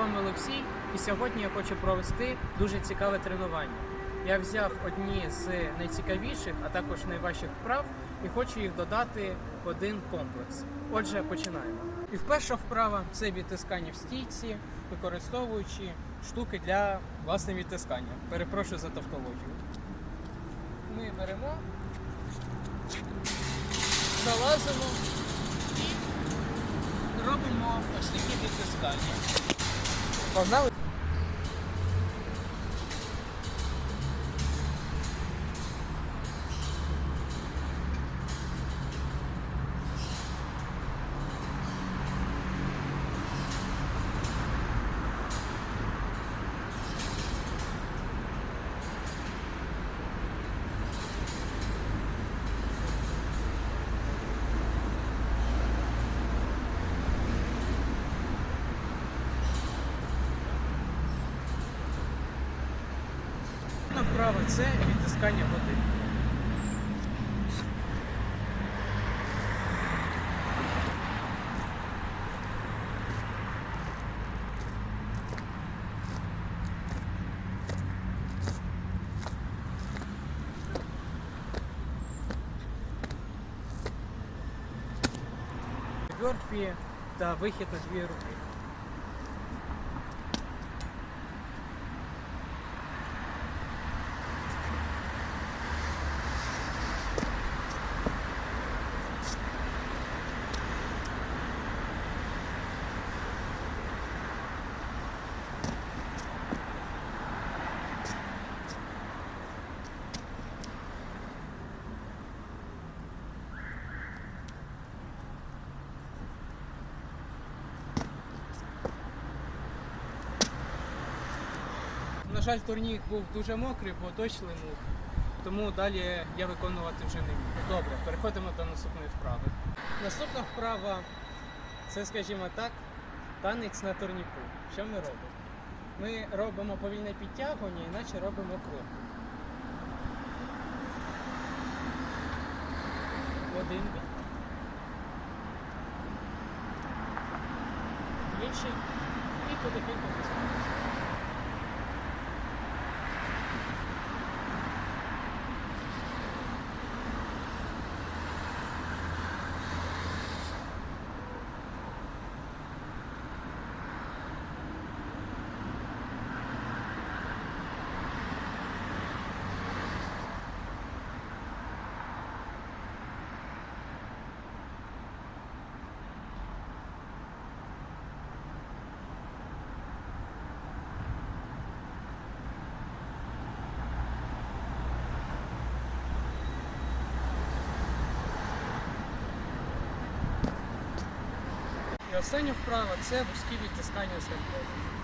вами Олексій, і сьогодні я хочу провести дуже цікаве тренування. Я взяв одні з найцікавіших, а також найважчих вправ і хочу їх додати в один комплекс. Отже, починаємо. І перша вправа це відтискання в стійці, використовуючи штуки для власне відтискання. Перепрошую за тавтологію. Ми беремо, залазимо і робимо ось такі відтискання. Погнали? Наступна це відтискання води. Бёрпі та вихід на дві руки. На жаль, турнік був дуже мокрий, бо дощ линув, тому далі я виконувати вже не міг. Добре, переходимо до наступної вправи. Наступна вправа це, скажімо так, танець на турніку. Що ми робимо? Ми робимо повільне підтягування, іначе робимо крок. Один бік. Інший. І потихеньку пускаємо. І остання вправа це вузькі відтискання з гантелем.